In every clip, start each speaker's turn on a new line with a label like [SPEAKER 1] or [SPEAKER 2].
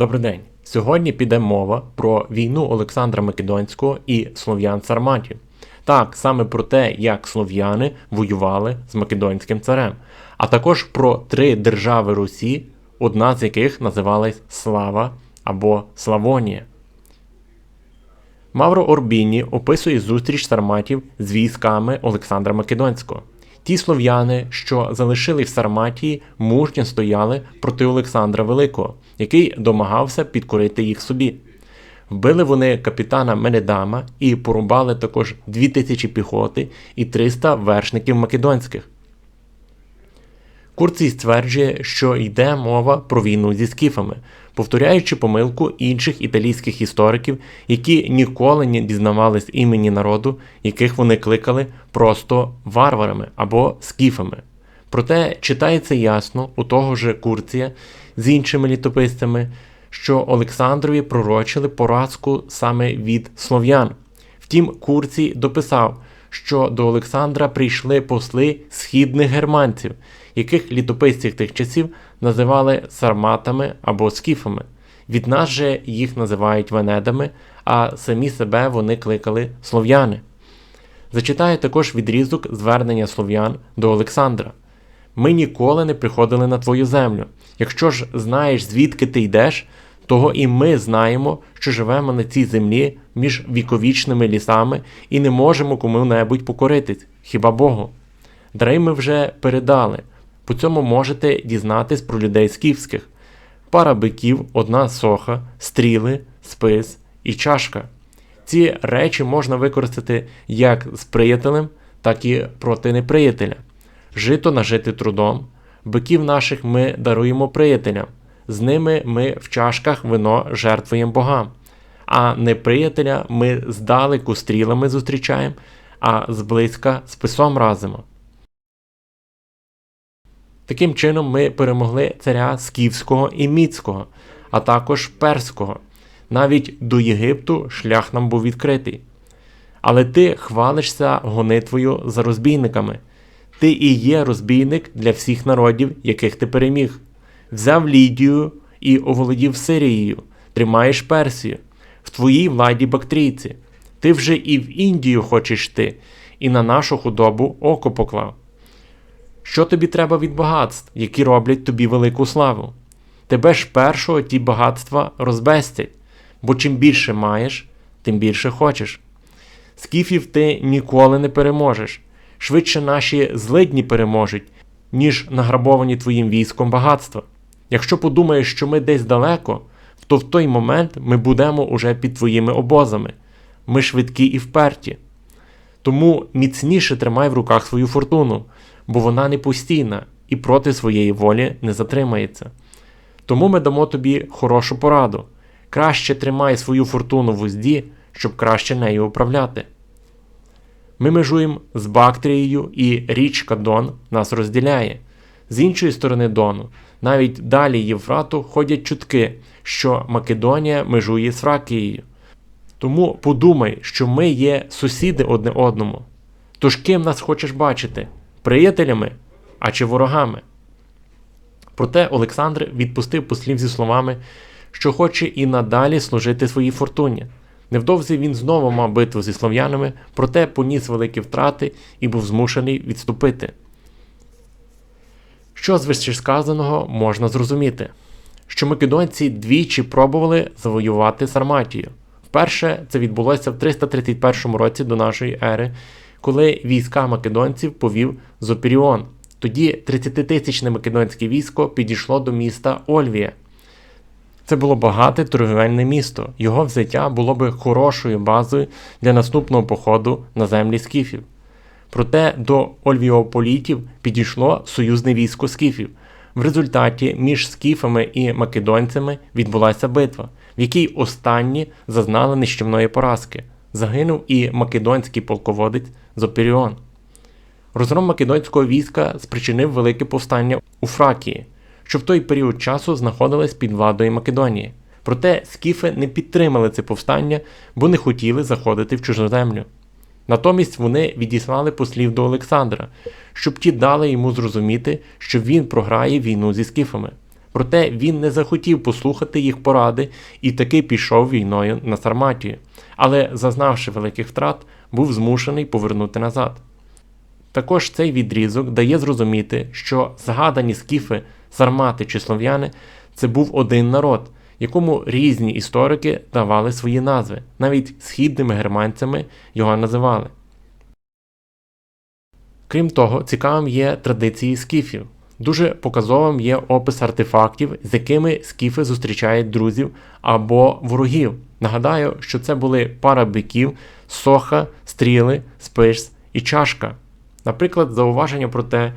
[SPEAKER 1] Добрий день. Сьогодні піде мова про війну Олександра Македонського і слов'ян Сарматів. Так, саме про те, як слов'яни воювали з Македонським царем, а також про три держави Русі, одна з яких називалась Слава або Славонія. Мавро Орбіні описує зустріч сарматів з військами Олександра Македонського. Ті слов'яни, що залишили в Сарматії, мужньо стояли проти Олександра Великого, який домагався підкорити їх собі. Вбили вони капітана Менедама і порубали також 2000 піхоти і 300 вершників македонських. Курцій стверджує, що йде мова про війну зі скіфами, повторяючи помилку інших італійських істориків, які ніколи не дізнавались імені народу, яких вони кликали просто варварами або скіфами. Проте читається ясно у того же Курція з іншими літописцями, що Олександрові пророчили поразку саме від слов'ян. Втім, Курцій дописав, що до Олександра прийшли посли східних германців, яких літописці тих часів називали сарматами або скіфами. Від нас же їх називають венедами, а самі себе вони кликали слов'яни. Зачитаю також відрізок звернення слов'ян до Олександра. Ми ніколи не приходили на твою землю. Якщо ж знаєш, звідки ти йдеш, того і ми знаємо, що живемо на цій землі між віковічними лісами і не можемо кому-небудь покоритись, хіба Богу. Дари ми вже передали. По цьому можете дізнатись про людей скіфських. Пара биків, одна соха, стріли, спис і чашка. Ці речі можна використати як з приятелем, так і проти неприятеля. Жито нажити трудом, биків наших ми даруємо приятелям, з ними ми в чашках вино жертвуємо богам, а неприятеля ми здалеку стрілами зустрічаємо, а зблизька списом разимо. Таким чином ми перемогли царя Скіфського і Міцького, а також Перського. Навіть до Єгипту шлях нам був відкритий. Але ти хвалишся гонитвою за розбійниками. Ти і є розбійник для всіх народів, яких ти переміг. Взяв Лідію і оволодів Сирією, тримаєш Персію, в твоїй владі бактрійці. Ти вже і в Індію хочеш ти, і на нашу худобу око поклав. Що тобі треба від багатств, які роблять тобі велику славу? Тебе ж першого ті багатства розбестять, бо чим більше маєш, тим більше хочеш. Скіфів ти ніколи не переможеш, швидше наші злидні переможуть, ніж награбовані твоїм військом багатства. Якщо подумаєш, що ми десь далеко, то в той момент ми будемо уже під твоїми обозами. Ми швидкі і вперті. Тому міцніше тримай в руках свою фортуну, бо вона не постійна і проти своєї волі не затримається. Тому ми дамо тобі хорошу пораду. Краще тримай свою фортуну в узді, щоб краще нею управляти. Ми межуємо з Бактрією, і річка Дон нас розділяє. З іншої сторони Дону, навіть далі Євфрату ходять чутки, що Македонія межує з Фракією. Тому подумай, що ми є сусіди одне одному. Тож ким нас хочеш бачити? Приятелями, а чи ворогами? Проте Олександр відпустив послів зі словами, що хоче і надалі служити своїй фортуні. Невдовзі він знову мав битву зі слов'янами, проте поніс великі втрати і був змушений відступити. Що з вищесказаного можна зрозуміти? Що македонці двічі пробували завоювати Сарматію. Вперше це відбулося в 331 році до нашої ери, коли війська македонців повів Зопіріон. Тоді 30-тисячне македонське військо підійшло до міста Ольвія. Це було багате торговельне місто. Його взяття було би хорошою базою для наступного походу на землі скіфів. Проте до Ольвіополітів підійшло союзне військо скіфів. В результаті між скіфами і македонцями відбулася битва, в якій останні зазнали нищівної поразки. Загинув і македонський полководець Зопіріон. Розгром македонського війська спричинив велике повстання у Фракії, що в той період часу знаходилась під владою Македонії. Проте скіфи не підтримали це повстання, бо не хотіли заходити в чужу землю. Натомість вони відіслали послів до Олександра, щоб ті дали йому зрозуміти, що він програє війну зі скіфами. Проте він не захотів послухати їх поради і таки пішов війною на Сарматію, але, зазнавши великих втрат, був змушений повернути назад. Також цей відрізок дає зрозуміти, що згадані скіфи, сармати чи слов'яни це був один народ, якому різні історики давали свої назви, навіть східними германцями його називали. Крім того, цікавим є традиції скіфів. Дуже показовим є опис артефактів, з якими скіфи зустрічають друзів або ворогів. Нагадаю, що це були пара биків, соха, стріли, спис і чашка. Наприклад, зауваження про те,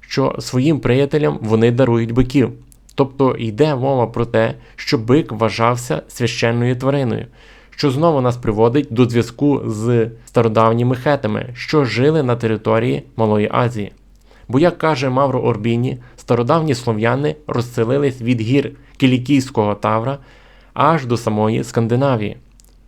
[SPEAKER 1] що своїм приятелям вони дарують биків. Тобто йде мова про те, що бик вважався священною твариною, що знову нас приводить до зв'язку з стародавніми хетами, що жили на території Малої Азії. Бо, як каже Мавро Орбіні, стародавні слов'яни розселились від гір Кілікійського Тавра аж до самої Скандинавії.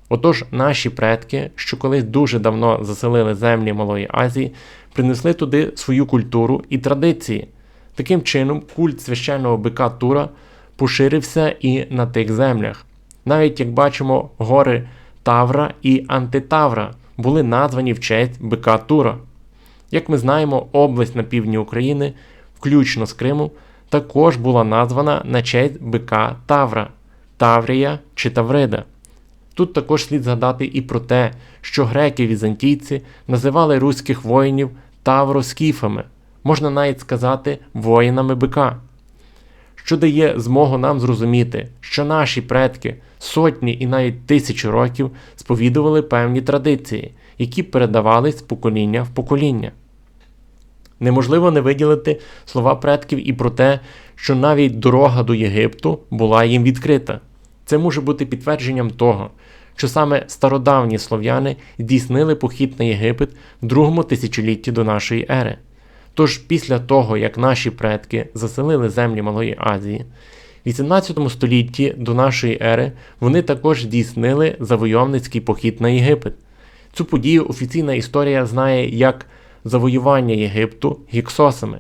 [SPEAKER 1] Отож, наші предки, що колись дуже давно заселили землі Малої Азії, принесли туди свою культуру і традиції. Таким чином, культ священного бика Тура поширився і на тих землях. Навіть як бачимо, гори Тавра і Антитавра були названі в честь бика Тура. Як ми знаємо, область на півдні України, включно з Криму, також була названа на честь бика Тавра, Таврія чи Таврида. Тут також слід згадати і про те, що греки-візантійці називали руських воїнів тавроскіфами, можна навіть сказати воїнами бика, що дає змогу нам зрозуміти, що наші предки сотні і навіть тисячі років сповідували певні традиції, які передавались з покоління в покоління. Неможливо не виділити слова предків і про те, що навіть дорога до Єгипту була їм відкрита. Це може бути підтвердженням того, що саме стародавні слов'яни здійснили похід на Єгипет в другому тисячолітті до нашої ери. Тож після того, як наші предки заселили землі Малої Азії, в 18 столітті до нашої ери вони також здійснили завойовницький похід на Єгипет. Цю подію офіційна історія знає як завоювання Єгипту гіксосами.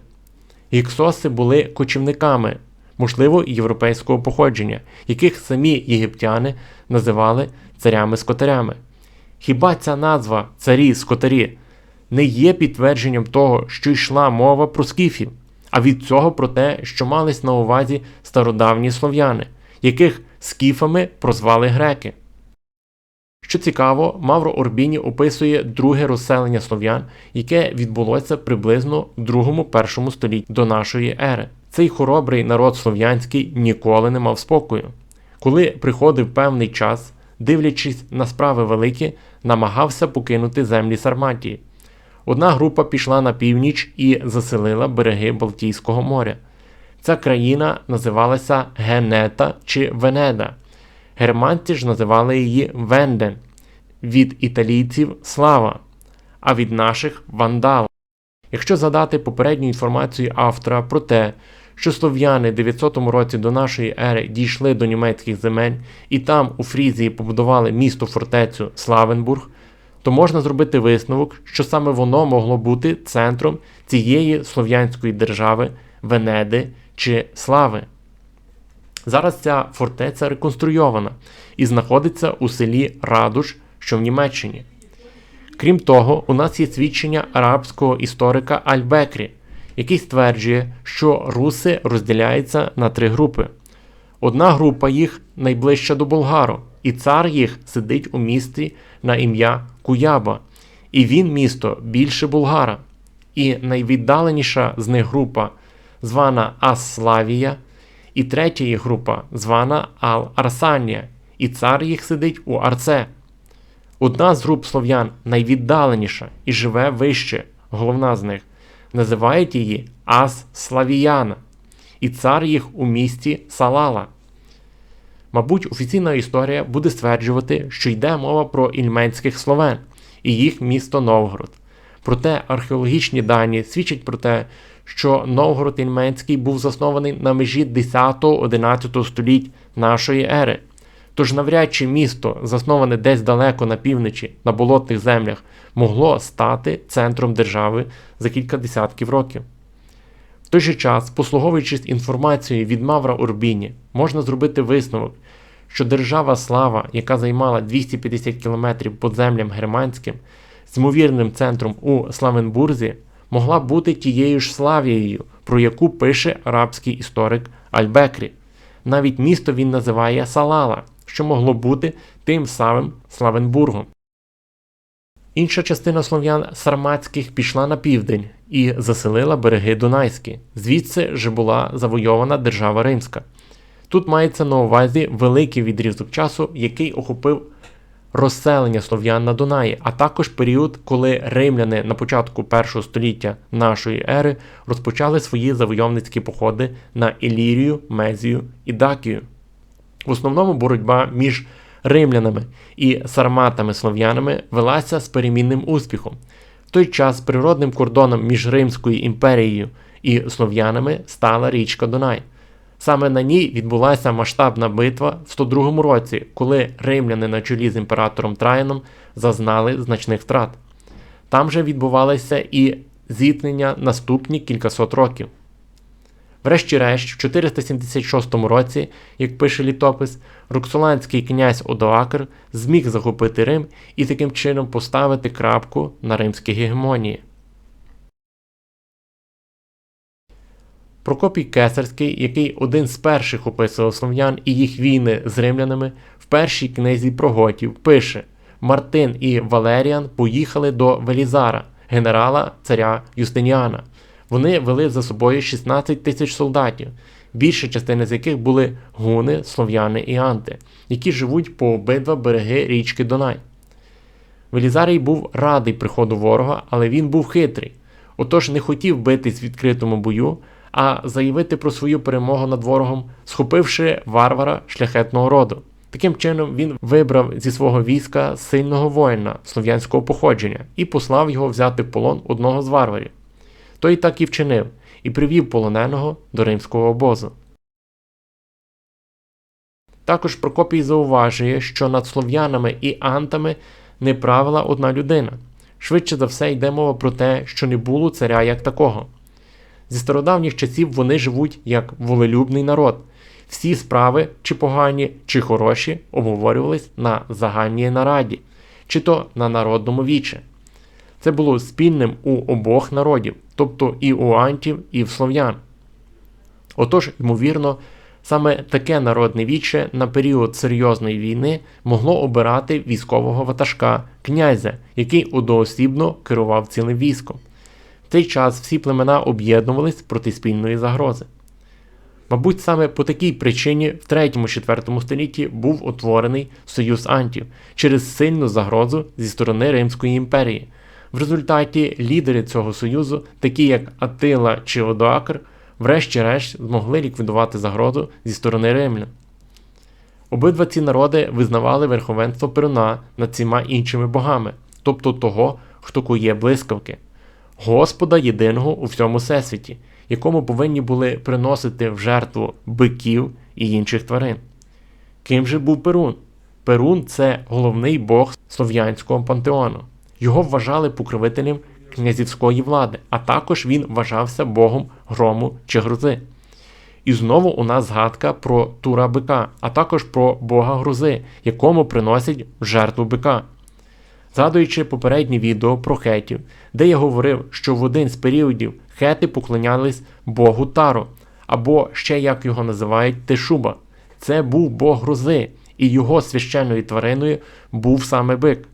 [SPEAKER 1] Гіксоси були кочівниками, можливо, європейського походження, яких самі єгиптяни називали царями-скотарями. Хіба ця назва царі скотарі не є підтвердженням того, що йшла мова про скіфів, а від цього про те, що мались на увазі стародавні слов'яни, яких скіфами прозвали греки? Що цікаво, Мавро Орбіні описує друге розселення слов'ян, яке відбулося приблизно в 2-1 столітті до нашої ери. Цей хоробрий народ слов'янський ніколи не мав спокою. Коли приходив певний час, дивлячись на справи великі, намагався покинути землі Сарматії. Одна група пішла на північ і заселила береги Балтійського моря. Ця країна називалася Генета чи Венеда. Германці ж називали її Венден, від італійців слава, а від наших вандал. Якщо задати попередню інформацію автора про те, що слов'яни в 900 році до нашої ери дійшли до німецьких земель і там у Фрізії побудували місто фортецю Славенбург, то можна зробити висновок, що саме воно могло бути центром цієї слов'янської держави Венеди чи Слави. Зараз ця фортеця реконструйована і знаходиться у селі Радуш, що в Німеччині. Крім того, у нас є свідчення арабського історика Аль-Бекрі, який стверджує, що руси розділяються на три групи. Одна група їх найближча до Болгару, і цар їх сидить у місті на ім'я Куяба, і він місто більше Булгара. І найвіддаленіша з них група звана Аславія, і третя їх група звана Ал-Арсанія, і цар їх сидить у Арце. Одна з груп слов'ян найвіддаленіша і живе вище, головна з них, називають її Ас-Славіяна, і цар їх у місті Салала. Мабуть, офіційна історія буде стверджувати, що йде мова про ільменських словен і їх місто Новгород. Проте археологічні дані свідчать про те, що Новгород Ільменський був заснований на межі 10-11 століть нашої ери. Тож навряд чи місто, засноване десь далеко на півночі, на болотних землях, могло стати центром держави за кілька десятків років. В той же час, послуговуючись інформацією від Мавра Урбіні, можна зробити висновок, що держава Слава, яка займала 250 км під землям германським, з ймовірним центром у Славенбурзі, могла бути тією ж Славією, про яку пише арабський історик Альбекрі. Навіть місто він називає Салала, що могло бути тим самим Славенбургом. Інша частина слов'ян сарматських пішла на південь і заселила береги Дунайські, звідси же була завойована держава Римська. Тут мається на увазі великий відрізок часу, який охопив розселення слов'ян на Дунаї, а також період, коли римляни на початку першого століття нашої ери розпочали свої завойовницькі походи на Ілірію, Мезію і Дакію. В основному боротьба між римлянами і сарматами-слов'янами велася з перемінним успіхом. В той час природним кордоном між Римською імперією і слов'янами стала річка Дунай. Саме на ній відбулася масштабна битва в 102 році, коли римляни на чолі з імператором Траїном зазнали значних втрат. Там же відбувалися і зіткнення наступні кількасот років. Врешті-решт, в 476 році, як пише літопис, Роксоланський князь Одоакр зміг захопити Рим і таким чином поставити крапку на римській гегемонії. Прокопій Кесарський, який один з перших описував слов'ян і їх війни з римлянами, в першій книзі про готів пише: Мартин і Валеріан поїхали до Велізара, генерала царя Юстиніана. Вони вели за собою 16 тисяч солдатів, більша частина з яких були гуни, слов'яни і анти, які живуть по обидва береги річки Дунай. Велізарій був радий приходу ворога, але він був хитрий, отож не хотів битись в відкритому бою, а заявити про свою перемогу над ворогом, схопивши варвара шляхетного роду. Таким чином він вибрав зі свого війська сильного воїна слов'янського походження і послав його взяти в полон одного з варварів. Той так і вчинив і привів полоненого до римського обозу. Також Прокопій зауважує, що над слов'янами і антами не правила одна людина. Швидше за все йде мова про те, що не було царя як такого. Зі стародавніх часів вони живуть як волелюбний народ. Всі справи, чи погані, чи хороші, обговорювались на загальній нараді, чи то на народному віче. Це було спільним у обох народів, тобто і у антів, і в слов'ян. Отож, ймовірно, саме таке народне віче на період серйозної війни могло обирати військового ватажка, князя, який одноосібно керував цілим військом. В цей час всі племена об'єднувались проти спільної загрози. Мабуть, саме по такій причині в 3-4 столітті був утворений Союз Антів через сильну загрозу зі сторони Римської імперії. В результаті лідери цього союзу, такі як Атила чи Одоакр, врешті-решт змогли ліквідувати загрозу зі сторони римлян. Обидва ці народи визнавали верховенство Перуна над всіма іншими богами, тобто того, хто кує блискавки, Господа єдиного у всьому всесвіті, якому повинні були приносити в жертву биків і інших тварин. Ким же був Перун? Перун це головний бог слов'янського пантеону. Його вважали покровителем князівської влади, а також він вважався богом грому чи грози. І знову у нас згадка про тура бика, а також про бога грози, якому приносять жертву бика. Згадуючи попереднє відео про хетів, де я говорив, що в один з періодів хети поклонялись богу Тару, або ще як його називають Тешуба. Це був бог грози, і його священною твариною був саме бик.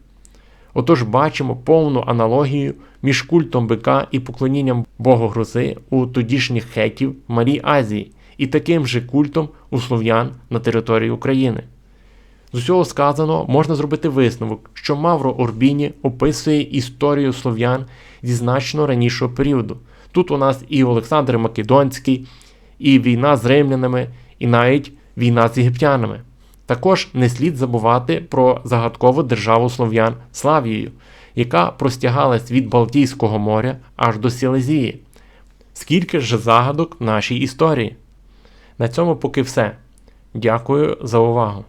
[SPEAKER 1] Отож бачимо повну аналогію між культом бика і поклонінням богу грози у тодішніх хетів Малій Азії і таким же культом у слов'ян на території України. З усього сказаного можна зробити висновок, що Мавро Орбіні описує історію слов'ян зі значно ранішого періоду. Тут у нас і Олександр Македонський, і війна з римлянами, і навіть війна з єгиптянами. Також не слід забувати про загадкову державу слов'ян Славію, яка простягалась від Балтійського моря аж до Сілезії. Скільки ж загадок в нашій історії? На цьому поки все. Дякую за увагу.